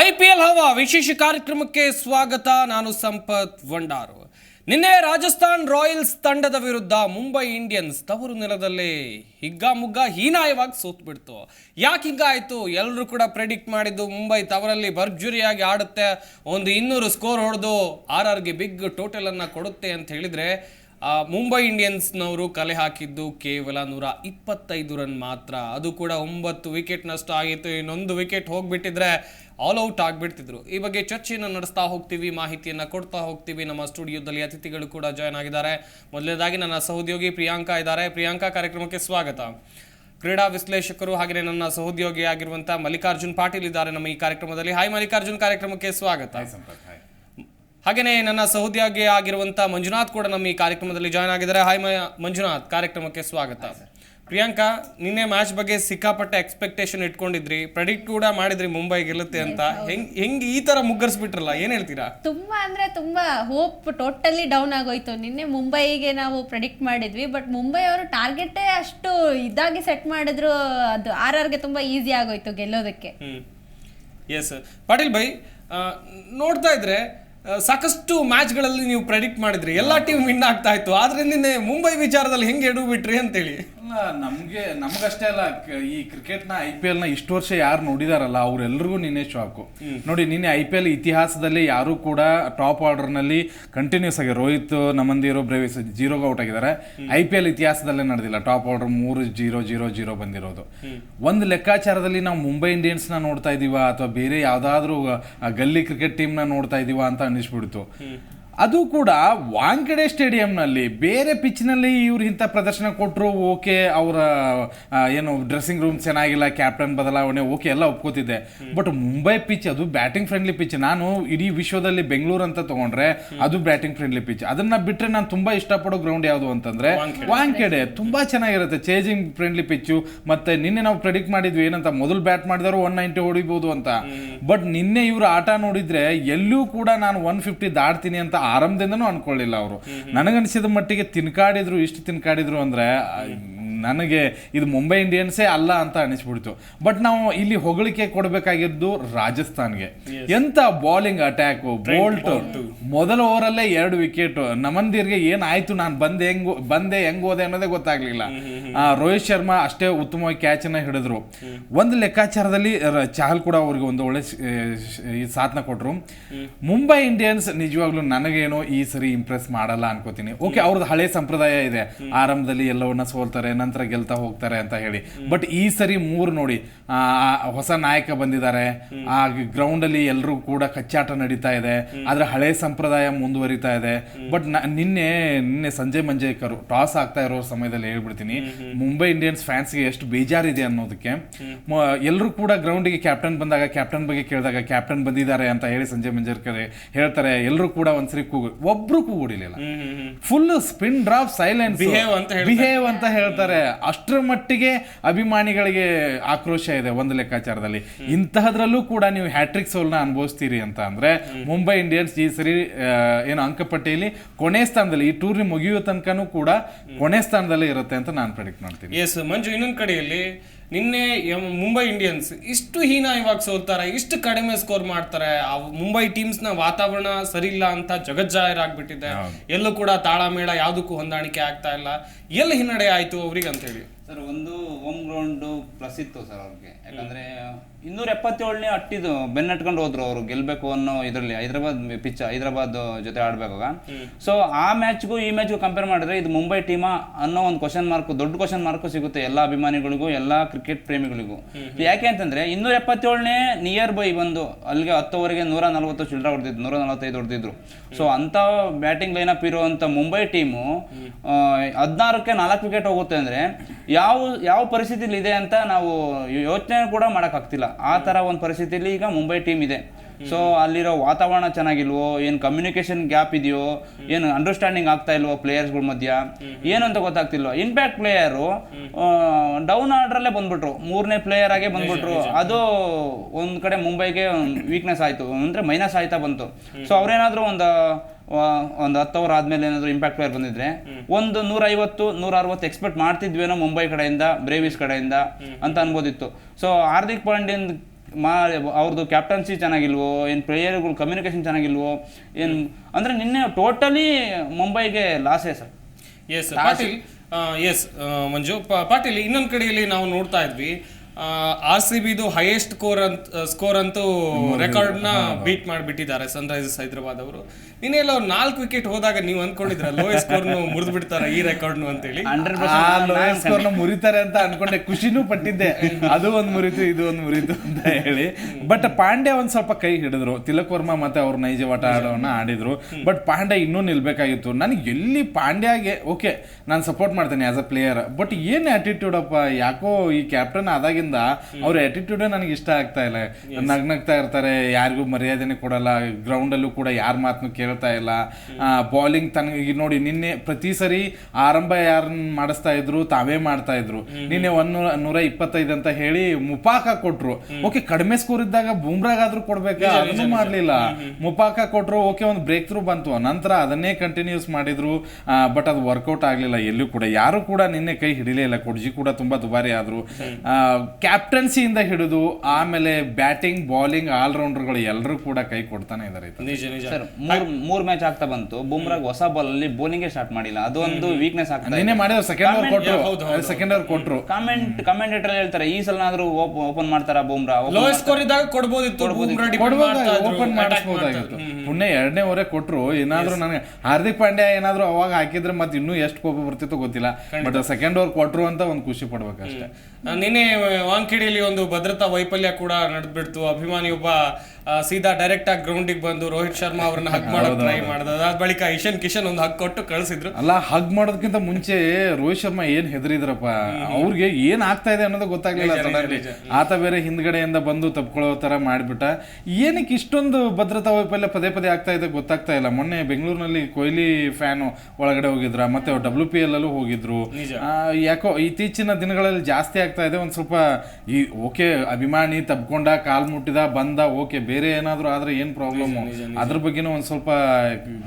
I P L ಹವಾ ವಿಶೇಷ ಕಾರ್ಯಕ್ರಮಕ್ಕೆ ಸ್ವಾಗತ. ನಾನು ಸಂಪತ್ ವಂಡಾರು ನಿನ್ನೆ ರಾಜಸ್ಥಾನ್ ರಾಯಲ್ಸ್ ತಂಡದ ವಿರುದ್ಧ ಮುಂಬೈ ಇಂಡಿಯನ್ಸ್ ತವರು ನೆಲದಲ್ಲಿ ಹಿಗ್ಗಾಮುಗ್ಗ ಹೀನಾಯವಾಗಿ ಸೋತ್ ಬಿಡ್ತು. ಯಾಕೆ ಹಿಂಗಾಯಿತು ಎಲ್ಲರೂ ಕೂಡ ಪ್ರೆಡಿಕ್ಟ್ ಮಾಡಿದ್ದು ಮುಂಬೈ ತವರಲ್ಲಿ ಭರ್ಜುರಿಯಾಗಿ ಆಡುತ್ತೆ. ಒಂದು ಇನ್ನೂರು ಸ್ಕೋರ್ ಹೊಡೆದು ಆರ್ ಆರ್ಗೆ ಬಿಗ್ ಟೋಟಲನ್ನು ಕೊಡುತ್ತೆ ಅಂತ ಹೇಳಿದ್ರೆ ಮುಂಬೈ ಇಂಡಿಯನ್ಸ್ನವರು ಕಲೆ ಹಾಕಿದ್ದು ಕೇವಲ ನೂರ ಇಪ್ಪತ್ತೈದು ರನ್ ಮಾತ್ರ. ಅದು ಕೂಡ ಒಂಬತ್ತು ವಿಕೆಟ್ ನಷ್ಟ ಆಗಿತ್ತು. ಇನ್ನೊಂದು ವಿಕೆಟ್ ಹೋಗ್ಬಿಟ್ಟಿದ್ರೆ ಆಲ್ ಔಟ್ ಆಗಿಬಿಡ್ತಿದ್ರು. ಈ ಬಗ್ಗೆ ಚರ್ಚೆಯನ್ನು ನಡೆಸ್ತಾ ಹೋಗ್ತೀವಿ, ಮಾಹಿತಿಯನ್ನು ಕೊಡ್ತಾ ಹೋಗ್ತೀವಿ. ನಮ್ಮ ಸ್ಟುಡಿಯೋದಲ್ಲಿ ಅತಿಥಿಗಳು ಕೂಡ ಜಾಯ್ನ್ ಆಗಿದ್ದಾರೆ. ಮೊದಲನೇದಾಗಿ ನನ್ನ ಸಹೋದ್ಯೋಗಿ ಪ್ರಿಯಾಂಕಾ ಇದ್ದಾರೆ. ಪ್ರಿಯಾಂಕಾ, ಕಾರ್ಯಕ್ರಮಕ್ಕೆ ಸ್ವಾಗತ. ಕ್ರೀಡಾ ವಿಶ್ಲೇಷಕರು ಹಾಗೆಯೇ ನನ್ನ ಸಹೋದ್ಯೋಗಿ ಆಗಿರುವಂತಹ ಮಲ್ಲಿಕಾರ್ಜುನ್ ಪಾಟೀಲ್ ಇದ್ದಾರೆ ನಮ್ಮ ಈ ಕಾರ್ಯಕ್ರಮದಲ್ಲಿ. ಹಾಯ್ ಮಲ್ಲಿಕಾರ್ಜುನ್, ಕಾರ್ಯಕ್ರಮಕ್ಕೆ ಸ್ವಾಗತ. ಹಾಗೆಯೇ ನನ್ನ ಸಹೋದ್ಯೋಗಿ ಆಗಿರುವಂಥ ಮಂಜುನಾಥ್ ಕೂಡ ನಮ್ಮ ಈ ಕಾರ್ಯಕ್ರಮದಲ್ಲಿ ಜಾಯ್ನ್ ಆಗಿದ್ದಾರೆ. ಹಾಯ್ ಮಂಜುನಾಥ್. ಕಾರ್ಯಕ್ರಮಕ್ಕೆ ಸ್ವಾಗತ. ಪ್ರಿಯಾಂಕಾ ನಿನ್ನೆ ಮ್ಯಾಚ್ ಬಗ್ಗೆ ಸಿಕ್ಕಾಪಟ್ಟೆ ಎಕ್ಸ್ಪೆಕ್ಟೇಷನ್ ಇಟ್ಕೊಂಡಿದ್ರಿ. ಪ್ರೆಡಿಕ್ಟ್ ಕೂಡ ಮಾಡಿದ್ರಿ ಮುಂಬೈ ಗೆಲ್ಲುತ್ತೆ ಅಂತ. ಹೆಂಗ್ ಹೆಂಗ್ ಈ ತರ ಮುಗ್ಗರ್ಸ್ಬಿಟ್ರಲ್ಲ? ಏನ್ ಹೇಳ್ತೀರಾ? ತುಂಬಾ ಅಂದ್ರೆ ತುಂಬಾ ಹೋಪ್ ಟೋಟಲಿ ಡೌನ್ ಆಗೋಯ್ತು. ನಿನ್ನೆ ಮುಂಬೈಗೆ ನಾವು ಪ್ರೆಡಿಕ್ಟ್ ಮಾಡಿದ್ವಿ ಬಟ್ ಮುಂಬೈ ಅವರು ಟಾರ್ಗೆಟೇ ಅಷ್ಟು ಇದಾಗಿ ಸೆಟ್ ಮಾಡಿದ್ರು ಅದು ಆರ್ ಆರ್ಗೆ ತುಂಬಾ ಈಸಿ ಆಗೋಯ್ತು ಗೆಲ್ಲೋದಕ್ಕೆ. ಹ್ಮ್. ಎಸ್ ಪಾಟೀಲ್ ಬೈ ನೋಡ್ತಾ ಇದ್ರೆ ಸಾಕಷ್ಟು ಮ್ಯಾಚ್ಗಳಲ್ಲಿ ನೀವು ಪ್ರೆಡಿಕ್ಟ್ ಮಾಡಿದ್ರಿ. ಎಲ್ಲಾ ಟೀಮ್ ವಿನ್ ಆಗ್ತಾ ಇತ್ತು. ನಿನ್ನೆ ಮುಂಬೈ ವಿಚಾರದಲ್ಲಿ ಹೆಂಗೆ ಎಡು ಬಿಟ್ರಿ ಅಂತೇಳಿ. ನಮ್ಗೆ ನಮಗಷ್ಟೇ ಅಲ್ಲ ಈ ಕ್ರಿಕೆಟ್ನ ಐ ಪಿ ಎಲ್ನ ಇಷ್ಟು ವರ್ಷ ಯಾರು ನೋಡಿದಾರಲ್ಲ ಅವರೆಲ್ಲರಿಗೂ ನಿನ್ನೆ ಶಾಕು. ನೋಡಿ ನಿನ್ನೆ ಐ ಪಿ ಎಲ್ ಇತಿಹಾಸದಲ್ಲಿ ಯಾರು ಕೂಡ ಟಾಪ್ ಆರ್ಡರ್ನಲ್ಲಿ ಕಂಟಿನ್ಯೂಸ್ ಆಗಿ ರೋಹಿತ್ ನಮಂದಿರೋ ಬ್ರೇವಿಸ್ ಜೀರೋಗೆ ಔಟ್ ಆಗಿದ್ದಾರೆ. ಐ ಪಿ ಎಲ್ ಇತಿಹಾಸದಲ್ಲೇ ನಡೆದಿಲ್ಲ ಟಾಪ್ ಆರ್ಡರ್ ಮೂರು ಜೀರೋ ಜೀರೋ ಜೀರೋ ಬಂದಿರೋದು. ಒಂದು ಲೆಕ್ಕಾಚಾರದಲ್ಲಿ ನಾವು ಮುಂಬೈ ಇಂಡಿಯನ್ಸ್ನ ನೋಡ್ತಾ ಇದೀವ ಅಥವಾ ಬೇರೆ ಯಾವುದಾದ್ರೂ ಗಲ್ಲಿ ಕ್ರಿಕೆಟ್ ಟೀಮ್ನ ನೋಡ್ತಾ ಇದೀವ ಅಂತ ಅನಿಸ್ಬಿಡ್ತು ಅದು ಕೂಡ ವಾಂಖೆಡೆ ಸ್ಟೇಡಿಯಂನಲ್ಲಿ ಬೇರೆ ಪಿಚ್ನಲ್ಲಿ ಇವ್ರು ಇಂಥ ಪ್ರದರ್ಶನ ಕೊಟ್ಟರು ಓಕೆ ಅವರ ಏನು ಡ್ರೆಸ್ಸಿಂಗ್ ರೂಮ್ ಚೆನ್ನಾಗಿಲ್ಲ ಕ್ಯಾಪ್ಟನ್ ಬದಲಾವಣೆ ಓಕೆ ಎಲ್ಲ ಒಪ್ಕೋತಿದ್ದೆ. ಬಟ್ ಮುಂಬೈ ಪಿಚ್ ಅದು ಬ್ಯಾಟಿಂಗ್ ಫ್ರೆಂಡ್ಲಿ ಪಿಚ್. ನಾನು ಇಡೀ ವಿಶ್ವದಲ್ಲಿ ಬೆಂಗಳೂರು ಅಂತ ತಗೊಂಡ್ರೆ ಅದು ಬ್ಯಾಟಿಂಗ್ ಫ್ರೆಂಡ್ಲಿ ಪಿಚ್. ಅದನ್ನ ಬಿಟ್ರೆ ನಾನು ತುಂಬಾ ಇಷ್ಟಪಡೋ ಗ್ರೌಂಡ್ ಯಾವುದು ಅಂತಂದ್ರೆ ವಾಂಕೆಡೆ ತುಂಬಾ ಚೆನ್ನಾಗಿರುತ್ತೆ ಚೇಜಿಂಗ್ ಫ್ರೆಂಡ್ಲಿ ಪಿಚ್ಚು. ಮತ್ತೆ ನಿನ್ನೆ ನಾವು ಪ್ರೆಡಿಕ್ಟ್ ಮಾಡಿದ್ವಿ ಏನಂತ ಮೊದಲು ಬ್ಯಾಟ್ ಮಾಡಿದವರು ಒನ್ ನೈಂಟಿ ಹೊಡಿಬಹುದು ಅಂತ. ಬಟ್ ನಿನ್ನೆ ಇವರು ಆಟ ನೋಡಿದ್ರೆ ಎಲ್ಲೂ ಕೂಡ ನಾನು ಒನ್ ಫಿಫ್ಟಿ ದಾಡ್ತೀನಿ ಅಂತ ಆರಂಭದಿಂದನೂ ಅನ್ಕೊಳ್ಳಿಲ್ಲ ಅವರು. ನನಗನ್ಸಿದ ಮಟ್ಟಿಗೆ ತಿನ್ಕಾಡಿದ್ರು ಇಷ್ಟು ತಿನ್ಕಾಡಿದ್ರು ಅಂದ್ರೆ ನನಗೆ ಇದು ಮುಂಬೈ ಇಂಡಿಯನ್ಸೇ ಅಲ್ಲ ಅಂತ ಅನಿಸ್ಬಿಡ್ತು. ಬಟ್ ನಾವು ಇಲ್ಲಿ ಹೊಗಳಿಕೆ ಕೊಡಬೇಕಾಗಿದ್ದು ರಾಜಸ್ಥಾನ್ಗೆ. ಎಂತ ಬೌಲಿಂಗ್ ಅಟ್ಯಾಕ್ ಬೋಲ್ಟ್ ಮೊದಲ ಓವರಲ್ಲೇ ಎರಡು ವಿಕೆಟ್ ನಮಂದಿರ್ಗೆ ಏನಾಯ್ತು ನಾನು ಬಂದೆ ಹೆಂಗ್ ಬಂದೆ ಹೆಂಗ್ ಹೋದೆ ಅನ್ನೋದೇ ಗೊತ್ತಾಗ್ಲಿಲ್ಲ. ಆ, ರೋಹಿತ್ ಶರ್ಮಾ ಅಷ್ಟೇ ಉತ್ತಮವಾಗಿ ಕ್ಯಾಚ್ ಅನ್ನ ಹಿಡಿದ್ರು. ಒಂದು ಲೆಕ್ಕಾಚಾರದಲ್ಲಿ ಚಹಲ್ ಕೂಡ ಅವ್ರಿಗೆ ಒಂದು ಒಳ್ಳೆ ಸ್- ಶ- ಈ ಸಾಥ್ನ ಕೊಟ್ರು. ಮುಂಬೈ ಇಂಡಿಯನ್ಸ್ ನಿಜವಾಗ್ಲೂ ನನಗೇನೋ ಈ ಸರಿ ಇಂಪ್ರೆಸ್ ಮಾಡಲ್ಲ ಅನ್ಕೋತೀನಿ. ಓಕೆ ಅವ್ರದ್ದು ಹಳೆ ಸಂಪ್ರದಾಯ ಇದೆ. ಆರಂಭದಲ್ಲಿ ಎಲ್ಲವನ್ನ ಸೋಲ್ತಾರೆ ನಂತರ ಗೆಲ್ತಾ ಹೋಗ್ತಾರೆ ಅಂತ ಹೇಳಿ. ಬಟ್ ಈ ಸರಿ ಮೂರು ನೋಡಿ ಆ, ಹೊಸ ನಾಯಕ ಬಂದಿದ್ದಾರೆ. ಆ ಗ್ರೌಂಡ್ ಅಲ್ಲಿ ಎಲ್ಲರೂ ಕೂಡ ಕಚ್ಚಾಟ ನಡೀತಾ ಇದೆ. ಆದ್ರೆ ಹಳೆ ಸಂಪ್ರದಾಯ ಮುಂದುವರಿತಾ ಇದೆ. ಬಟ್ ನಿನ್ನೆ ನಿನ್ನೆ ಸಂಜಯ್ ಮಂಜೇಕರ್ ಟಾಸ್ ಆಗ್ತಾ ಇರೋ ಸಮಯದಲ್ಲಿ ಹೇಳ್ಬಿಡ್ತೀನಿ. ಮುಂಬೈ ಇಂಡಿಯನ್ಸ್ ಫ್ಯಾನ್ಸ್ಗೆ ಎಷ್ಟು ಬೇಜಾರಿದೆ ಅನ್ನೋದಕ್ಕೆ ಎಲ್ಲರೂ ಕೂಡ ಗ್ರೌಂಡಿಗೆ ಕ್ಯಾಪ್ಟನ್ ಬಂದಾಗ ಕ್ಯಾಪ್ಟನ್ ಬಗ್ಗೆ ಕೇಳಿದಾಗ ಕ್ಯಾಪ್ಟನ್ ಬಂದಿದ್ದಾರೆ ಅಂತ ಹೇಳಿ ಸಂಜಯ್ ಮಂಜೇಕರ್ ಹೇಳ್ತಾರೆ. ಎಲ್ಲರೂ ಕೂಡ ಒಂದ್ಸರಿ ಕೂಗು ಒಬ್ರು ಕೂಗುಡಿಲಿಲ್ಲ ಫುಲ್ ಸ್ಪಿನ್ ಡ್ರಾಪ್ ಅಂತ ಹೇಳ್ತಾರೆ. ಬಿಹೇವ್ ಅಂತ ಹೇಳ್ತಾರೆ. ಅಷ್ಟರ ಮಟ್ಟಿಗೆ ಅಭಿಮಾನಿಗಳಿಗೆ ಆಕ್ರೋಶ ಇದೆ ಒಂದು ಲೆಕ್ಕಾಚಾರದಲ್ಲಿ. ಇಂತಹದ್ರಲ್ಲೂ ಕೂಡ ನೀವು ಹ್ಯಾಟ್ರಿಕ್ ಸೋಲ್ನ ಅನುಭವಿಸ್ತೀರಿ ಅಂತ ಅಂದ್ರೆ ಮುಂಬೈ ಇಂಡಿಯನ್ಸ್ ಈ ಸರಿ ಏನು ಅಂಕಪಟ್ಟಿಯಲ್ಲಿ ಕೊನೆ ಸ್ಥಾನದಲ್ಲಿ ಈ ಟೂರ್ನಿ ಮುಗಿಯುವ ತನಕನೂ ಕೂಡ ಕೊನೆ ಸ್ಥಾನದಲ್ಲಿ ಇರುತ್ತೆ ಅಂತ ನಾನು ಪ್ರೆಡಿಕ್ಟ್ ಮಾಡ್ತೀನಿ. ಎಸ್ ಮಂಜು ಇನ್ನೊಂದು ಕಡೆಯಲ್ಲಿ ನಿನ್ನೆ ಮುಂಬೈ ಇಂಡಿಯನ್ಸ್ ಇಷ್ಟು ಹೀನಾಯವಾಗಿ ಸೋಲ್ತಾರೆ ಇಷ್ಟು ಕಡಿಮೆ ಸ್ಕೋರ್ ಮಾಡ್ತಾರೆ ಆ ಮುಂಬೈ ಟೀಮ್ಸ್ನ ವಾತಾವರಣ ಸರಿ ಇಲ್ಲ ಅಂತ ಜಗಜ್ಜಾಹಿರಾಗ್ಬಿಟ್ಟಿದೆ. ಎಲ್ಲೂ ಕೂಡ ತಾಳಮೇಳ ಯಾವುದಕ್ಕೂ ಹೊಂದಾಣಿಕೆ ಆಗ್ತಾ ಇಲ್ಲ. ಎಲ್ಲಿ ಹಿನ್ನಡೆ ಆಯ್ತು ಅವ್ರಿಗೆ ಅಂತ ಹೇಳಿ ಸರ್ ಒಂದು ಹೋಮ್ ಗ್ರೌಂಡ್ ಪ್ಲಸ್ ಇತ್ತು ಸರ್ ಅವ್ರಿಗೆ. ಯಾಕಂದ್ರೆ ಇನ್ನೂರ ಎಪ್ಪತ್ತೇಳನೇ ಅಟ್ಟಿದ್ದು ಬೆನ್ನಟ್ಕೊಂಡು ಹೋದ್ರು ಅವರು ಗೆಲ್ಬೇಕು ಅನ್ನೋ ಇದರಲ್ಲಿ ಹೈದರಾಬಾದ್ ಪಿಚ್ ಹೈದರಾಬಾದ್ ಜೊತೆ ಆಡ್ಬೇಕಾಗ ಸೊ ಆ ಮ್ಯಾಚ್ಗೂ ಈ ಮ್ಯಾಚ್ಗೂ ಕಂಪೇರ್ ಮಾಡಿದ್ರೆ ಇದು ಮುಂಬೈ ಟೀಮ ಅನ್ನೋ ಒಂದು ಕ್ವಶನ್ ಮಾರ್ಕ್ ದೊಡ್ಡ ಕ್ವಶನ್ ಮಾರ್ಕ್ ಸಿಗುತ್ತೆ ಎಲ್ಲ ಅಭಿಮಾನಿಗಳಿಗೂ ಎಲ್ಲ ಕ್ರಿಕೆಟ್ ಪ್ರೇಮಿಗಳಿಗೂ. ಯಾಕೆ ಅಂತಂದ್ರೆ ಇನ್ನೂರ ಎಪ್ಪತ್ತೇಳನೇ ನಿಯರ್ ಬೈ ಬಂದು ಅಲ್ಲಿಗೆ ಹತ್ತುವರೆಗೆ ನೂರ ನಲವತ್ತು ಚಿಲ್ಡ್ರ ಹೊಡೆದಿದ್ರು ನೂರ ನಲವತ್ತೈದು ಹೊಡೆದಿದ್ರು. ಸೊ ಅಂತ ಬ್ಯಾಟಿಂಗ್ ಲೈನಪ್ ಇರುವಂತ ಮುಂಬೈ ಟೀಮು ಹದಿನಾರಕ್ಕೆ ನಾಲ್ಕು ವಿಕೆಟ್ ಹೋಗುತ್ತೆ ಅಂದ್ರೆ ಯಾವ ಯಾವ ಪರಿಸ್ಥಿತಿಲಿ ಇದೆ ಅಂತ ನಾವು ಯೋಚನೆ ಕೂಡ ಮಾಡೋಕ್ಕಾಗ್ತಿಲ್ಲ. ಆ ಥರ ಒಂದು ಪರಿಸ್ಥಿತಿಲಿ ಈಗ ಮುಂಬೈ ಟೀಮ್ ಇದೆ. ಸೊ ಅಲ್ಲಿರೋ ವಾತಾವರಣ ಚೆನ್ನಾಗಿಲ್ವೋ ಏನು ಕಮ್ಯುನಿಕೇಶನ್ ಗ್ಯಾಪ್ ಇದೆಯೋ ಏನು ಅಂಡರ್ಸ್ಟ್ಯಾಂಡಿಂಗ್ ಆಗ್ತಾ ಇಲ್ವೋ ಪ್ಲೇಯರ್ಸ್ಗಳ ಮಧ್ಯ ಏನು ಅಂತ ಗೊತ್ತಾಗ್ತಿಲ್ವೋ ಇಂಪ್ಯಾಕ್ಟ್ ಪ್ಲೇಯರು ಡೌನ್ ಆರ್ಡ್ರಲ್ಲೇ ಬಂದ್ಬಿಟ್ರು. ಮೂರನೇ ಪ್ಲೇಯರ್ ಆಗೇ ಬಂದ್ಬಿಟ್ರು. ಅದು ಒಂದು ಕಡೆ ಮುಂಬೈಗೆ ವೀಕ್ನೆಸ್ ಆಯಿತು. ಅಂದರೆ ಮೈನಸ್ ಆಯ್ತಾ ಬಂತು. ಸೊ ಅವ್ರೇನಾದ್ರೂ ಒಂದು ಒಂದು ಹತ್ತು ಅವರ್ ಆದ್ಮೇಲೆ ಏನಾದ್ರು ಇಂಪ್ಯಾಕ್ಟ್ ಪ್ಲೇಯರ್ ಬಂದಿದ್ರೆ ಒಂದು ನೂರ ಐವತ್ತು ನೂರ ಅರವತ್ತು ಎಕ್ಸ್ಪೆಕ್ಟ್ ಮಾಡ್ತಿದ್ವೇನೋ ಮುಂಬೈ ಕಡೆಯಿಂದ ಬ್ರೇವಿಸ್ ಕಡೆಯಿಂದ ಅಂತ ಅನ್ಬೋದಿತ್ತು. ಸೊ ಹಾರ್ದಿಕ್ ಪಾಂಡ್ಯನ್ ಮಾ ಅವ್ರದ್ದು ಕ್ಯಾಪ್ಟನ್ಸಿ ಚೆನ್ನಾಗಿಲ್ವೋ ಏನು ಪ್ಲೇಯರ್ಗಳು ಕಮ್ಯುನಿಕೇಶನ್ ಚೆನ್ನಾಗಿಲ್ವೋ ಏನು ಅಂದರೆ ನಿನ್ನೆ ಟೋಟಲಿ ಮುಂಬೈಗೆ ಲಾಸೇ sir S Patil S Manju. Patil ಇನ್ನೊಂದು ಕಡೆಯಲ್ಲಿ ನಾವು ನೋಡ್ತಾ ಇದ್ವಿ. ಆರ್ ಸಿ ಬಿದು ಹೈಯೆಸ್ಟ್ ಸ್ಕೋರ್ ಅಂತ ಸ್ಕೋರ್ ಅಂತೂ ರೆಕಾರ್ಡ್ನ ಬೀಟ್ ಮಾಡಿಬಿಟ್ಟಿದ್ದಾರೆ ಸನ್ರೈಸರ್ಸ್ ಹೈದರಾಬಾದ್ ಅವರು. ಇನ್ನೆಲ್ಲ ಅವ್ರು ನಾಲ್ಕು ವಿಕೆಟ್ ಹೋದಾಗ ನೀವು ಅನ್ಕೊಂಡಿದ್ರ ಲೋಯೆಸ್ಟ್ ಸ್ಕೋರ್ನು ಮುರಿದು ಬಿಡ್ತಾರ ಈ ರೆಕಾರ್ಡ್ನು ಅಂತೇಳಿ? ಹೇಳಿ ಆ ಸ್ಕೋರ್ ಸ್ಕೋರ್ನ ಮುರಿತಾರೆ ಅಂತ ಅನ್ಕೊಂಡೆ. ಖುಷಿನೂ ಪಟ್ಟಿದ್ದೆ. ಅದು ಒಂದು ಮುರಿತು ಇದು ಒಂದು ಮುರಿತು ಅಂತ ಹೇಳಿ. ಬಟ್ ಪಾಂಡೆ ಒಂದ್ ಸ್ವಲ್ಪ ಕೈ ಹಿಡಿದ್ರು. ತಿಲಕ್ ವರ್ಮಾ ಮತ್ತೆ ಅವ್ರ ನೈಜ ಆಟ ಆಡೋನ ಆಡಿದ್ರು. ಬಟ್ ಪಾಂಡೆ ಇನ್ನೂ ನಿಲ್ಬೇಕಾಗಿತ್ತು. ನನಗೆ ಎಲ್ಲಿ ಪಾಂಡ್ಯಾಗೆ ಓಕೆ ನಾನು ಸಪೋರ್ಟ್ ಮಾಡ್ತೇನೆ ಆಸ್ ಅ ಪ್ಲೇಯರ್ ಬಟ್ ಏನ್ ಆಟಿಟ್ಯೂಡ್ ಅಪ್ಪ? ಯಾಕೋ ಈ ಕ್ಯಾಪ್ಟನ್ ಆದಾಗಿಂದ ಅವ್ರ ಆಟಿಟ್ಯೂಡ್ ನನಗೆ ಇಷ್ಟ ಆಗ್ತಾ ಇಲ್ಲ. ನಗ್ನಗ್ತಾ ಇರ್ತಾರೆ ಯಾರಿಗೂ ಮರ್ಯಾದೆನೆ ಕೊಡಲ್ಲ ಗ್ರೌಂಡ್ ಅಲ್ಲೂ ಕೂಡ ಯಾರ ಮಾತನ್ನು ಕೇಳ್ತಾ ಇಲ್ಲ. ಬೌಲಿಂಗ್ ತನಗೆ ನೋಡಿ ನಿನ್ನೆ ಪ್ರತಿ ಸರಿ ಆರಂಭ ಯಾರನ್ನ ಮಾಡಿಸ್ತಾ ಇದ್ರು ತಾವೇ ಮಾಡ್ತಾ ಇದ್ರು. ನಿನ್ನೆ ಒಂದ್ ನೂರ ಇಪ್ಪತ್ತೈದು ಅಂತ ಹೇಳಿ ಮುಪಾಕ ಕೊಟ್ರು. ಓಕೆ ಕಡಿಮೆ ಸ್ಕೋರ್ ಇದ್ದಾಗ ಬೂಮ್ರಾಗಾದ್ರೂ ಕೊಡ್ಬೇಕಾ? ಅದನ್ನು ಮಾಡ್ಲಿಲ್ಲ. ಮುಪಾಕ ಕೊಟ್ರು ಓಕೆ ಒಂದು ಬ್ರೇಕ್ ಥ್ರೂ ಬಂತು. ನಂತರ ಅದನ್ನೇ ಕಂಟಿನ್ಯೂಸ್ ಮಾಡಿದ್ರು. ಬಟ್ ಅದು ವರ್ಕೌಟ್ ಆಗ್ಲಿಲ್ಲ. ಎಲ್ಲೂ ಕೂಡ ಯಾರು ಕೂಡ ನಿನ್ನೆ ಕೈ ಹಿಡಿಲೇ ಇಲ್ಲ. ಕೊಡ್ಜಿ ಕೂಡ ತುಂಬಾ ದುಬಾರಿ ಆದ್ರು. ಕ್ಯಾಪ್ಟನ್ಸಿಯಿಂದ ಹಿಡಿದು ಆಮೇಲೆ ಬ್ಯಾಟಿಂಗ್ ಬಾಲಿಂಗ್ ಆಲ್ರೌಂಡರ್ಗಳು ಎಲ್ಲರೂ ಕೂಡ ಕೈ ಕೊಡ್ತಾನೆ ಇದಾರೆ ನಿಜ ನಿಜ. ಸರ್ ಮೂರ್ ಮೂರ್ ಮ್ಯಾಚ್ ಆಗ್ತಾ ಬಂತು. ಬುಮ್ರಾಗ್ ಹೊಸ ಬಾಲ್ ಅಲ್ಲಿ ಬೌಲಿಂಗ್ ಸ್ಟಾರ್ಟ್ ಮಾಡಿಲ್ಲ. ಅದೊಂದು ಒಂದು ವೀಕ್ನೆಸ್ ಆಗ್ತಾ ನಿನ್ನೆ ಮಾಡಿದ್ರು ಸೆಕೆಂಡ್ ಓವರ್ ಕೊಟ್ಟರು ಹೌದು. ಸೆಕೆಂಡ್ ಓವರ್ ಕೊಟ್ರು. ಕಾಮೆಂಟ್ ಕಮೆಂಟೇಟರ್ ಹೇಳ್ತಾರೆ ಈ ಸಲನಾದ್ರೂ ಓಪನ್ ಮಾಡ್ತಾರ ಬುಮ್ರಾ? ಲೋ ಸ್ಕೋರ್ ಇದ್ದಾಗ ಕೊಡ್ಬೋದಿತ್ತು ಬೂಮ್ರಾ ಓಪನ್ ಮಾಡಿಸ್ಬೋದಾಗಿತ್ತು. ಪುಣ್ಯ ಎರಡನೇ ಓವರೇ ಕೊಟ್ರು. ಏನಾದ್ರೂ ನನಗೆ ಹಾರ್ದಿಕ್ ಪಾಂಡ್ಯ ಏನಾದ್ರೂ ಅವಾಗ ಹಾಕಿದ್ರೆ ಮತ್ತೆ ಇನ್ನೂ ಎಷ್ಟು ಕೋಪ ಬರ್ತಿತ್ತು ಗೊತ್ತಿಲ್ಲ. ಬಟ್ ಸೆಕೆಂಡ್ ಓವರ್ ಕೊಟ್ರು ಅಂತ ಒಂದು ಖುಷಿ ಪಡ್ಬೇಕಷ್ಟೇ. ನಿನ್ನೆ ವಾಂಖೇಡಿಯಲ್ಲಿ ಒಂದು ಭದ್ರತಾ ವೈಫಲ್ಯ ಕೂಡ ನಡೆದ್ಬಿಡ್ತು. ಅಭಿಮಾನಿಯೊಬ್ಬ ಸೀದಾ ಡೈರೆಕ್ಟ್ ಆಗಿ ಗ್ರೌಂಡಿಗೆ ಬಂದು ರೋಹಿತ್ ಶರ್ಮಾ ಅವ್ರನ್ನ ಹಗ್ ಮಾಡೋ ಟ್ರೈ ಮಾಡಿದ ಅದಾದ ಬಳಿಕ ಇಶನ್ ಕಿಶನ್ ಒಂದು ಹಗ್ ಕೊಟ್ಟು ಕಳಿಸಿದ್ರು. ಅಲ್ಲ ಹಗ್ ಮಾಡೋದಕ್ಕಿಂತ ಮುಂಚೆ ರೋಹಿತ್ ಶರ್ಮಾ ಏನ್ ಹೆದರಿದ್ರಪ್ಪ? ಅವ್ರಿಗೆ ಏನ್ ಆಗ್ತಾ ಇದೆ ಅನ್ನೋದು ಗೊತ್ತಾಗ್ಲಿಲ್ಲ ಸಡನ್ಲಿ ಆತ ಬೇರೆ ಹಿಂದ್ಗಡೆಯಿಂದ ಬಂದು ತಪ್ಕೊಳ್ಳೋ ತರ ಮಾಡ್ಬಿಟ್ಟ. ಏನಕ್ಕೆ ಇಷ್ಟೊಂದು ಭದ್ರತಾ ವೈಫಲ್ಯ ಪದೇ ಪದೇ ಆಗ್ತಾ ಇದೆ ಗೊತ್ತಾಗ್ತಾ ಇಲ್ಲ. ಮೊನ್ನೆ ಬೆಂಗಳೂರಿನಲ್ಲಿ ಕೊಹ್ಲಿ ಫ್ಯಾನ್ ಒಳಗಡೆ ಹೋಗಿದ್ರ ಮತ್ತೆ ಡಬ್ಲ್ಯೂ ಪಿ ಎಲ್ ಅಲ್ಲೂ ಹೋಗಿದ್ರು. ಯಾಕೋ ಇತ್ತೀಚಿನ ದಿನಗಳಲ್ಲಿ ಜಾಸ್ತಿ ಆಗ್ತಾ ಇದೆ ಒಂದ್ ಸ್ವಲ್ಪ ಈ ಓಕೆ ಅಭಿಮಾನಿ ತಬ್ಕೊಂಡ ಕಾಲ್ ಮುಟ್ಟಿದ ಬಂದ ಓಕೆ ಬೇರೆ ಏನಾದ್ರು ಆದರೆ ಏನು ಪ್ರಾಬ್ಲಮ್ ಅದ್ರ ಬಗ್ಗೆನೂ ಒಂದು ಸ್ವಲ್ಪ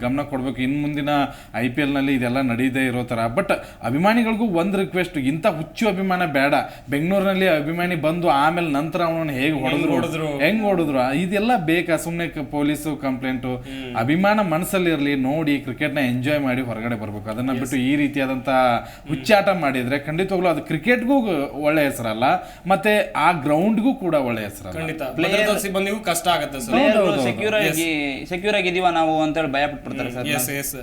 ಗಮನ ಕೊಡಬೇಕು. ಇನ್ ಮುಂದಿನ ಐ ಪಿ ಎಲ್ನಲ್ಲಿ ಇದೆಲ್ಲ ನಡೀದೇ ಇರೋ ತರ ಬಟ್ ಅಭಿಮಾನಿಗಳಿಗೂ ಒಂದು ರಿಕ್ವೆಸ್ಟ್ ಇಂಥ ಹುಚ್ಚು ಅಭಿಮಾನ ಬೇಡ. ಬೆಂಗಳೂರಿನಲ್ಲಿ ಅಭಿಮಾನಿ ಬಂದು ಆಮೇಲೆ ನಂತರ ಅವನನ್ನು ಹೇಗೆ ಹೊಡೆದ್ರು? ಹೆಂಗ್ ಹೊಡೆದ್ರು? ಇದೆಲ್ಲ ಬೇಕಾ? ಸುಮ್ಮನೆ ಪೊಲೀಸು ಕಂಪ್ಲೇಂಟು ಅಭಿಮಾನ ಮನಸ್ಸಲ್ಲಿರಲಿ ನೋಡಿ ಕ್ರಿಕೆಟ್ನ ಎಂಜಾಯ್ ಮಾಡಿ ಹೊರಗಡೆ ಬರಬೇಕು. ಅದನ್ನ ಬಿಟ್ಟು ಈ ರೀತಿಯಾದಂತ ಹುಚ್ಚಾಟ ಮಾಡಿದ್ರೆ ಖಂಡಿತವಾಗ್ಲೂ ಅದು ಕ್ರಿಕೆಟ್ಗೂ ಒಳ್ಳೆ ಹೆಸರಲ್ಲ. ಮತ್ತೆ ಆ ಗ್ರೌಂಡ್ಗೂ ಕೂಡ ಒಳ್ಳೆ ಹೆಸರಲ್ಲ. ಖಂಡಿತ. ಸಿಬ್ಬಂದಿಗೂ ಕಷ್ಟ ಆಗತ್ತೆ ಸರ್. ಸೆಕ್ಯೂರ್ ಆಗಿ ಸೆಕ್ಯೂರ್ ಆಗಿದೀವ ನಾವು ಅಂತೇಳಿ ಭಯ ಪಟ್ಬಿಡ್ತಾರೆ ಸರ್ ಎಸ್ ಎಸ್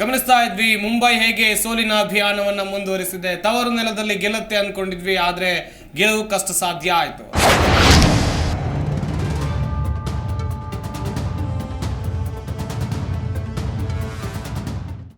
ಗಮನಿಸ್ತಾ ಇದ್ವಿ ಮುಂಬೈ ಹೇಗೆ ಸೋಲಿನ ಅಭಿಯಾನವನ್ನ ಮುಂದುವರಿಸಿದೆ. ತವರು ನೆಲದಲ್ಲಿ ಗೆಲ್ಲುತ್ತೆ ಅನ್ಕೊಂಡಿದ್ವಿ ಆದ್ರೆ ಗೆಲುವು ಕಷ್ಟ ಸಾಧ್ಯ ಆಯ್ತು.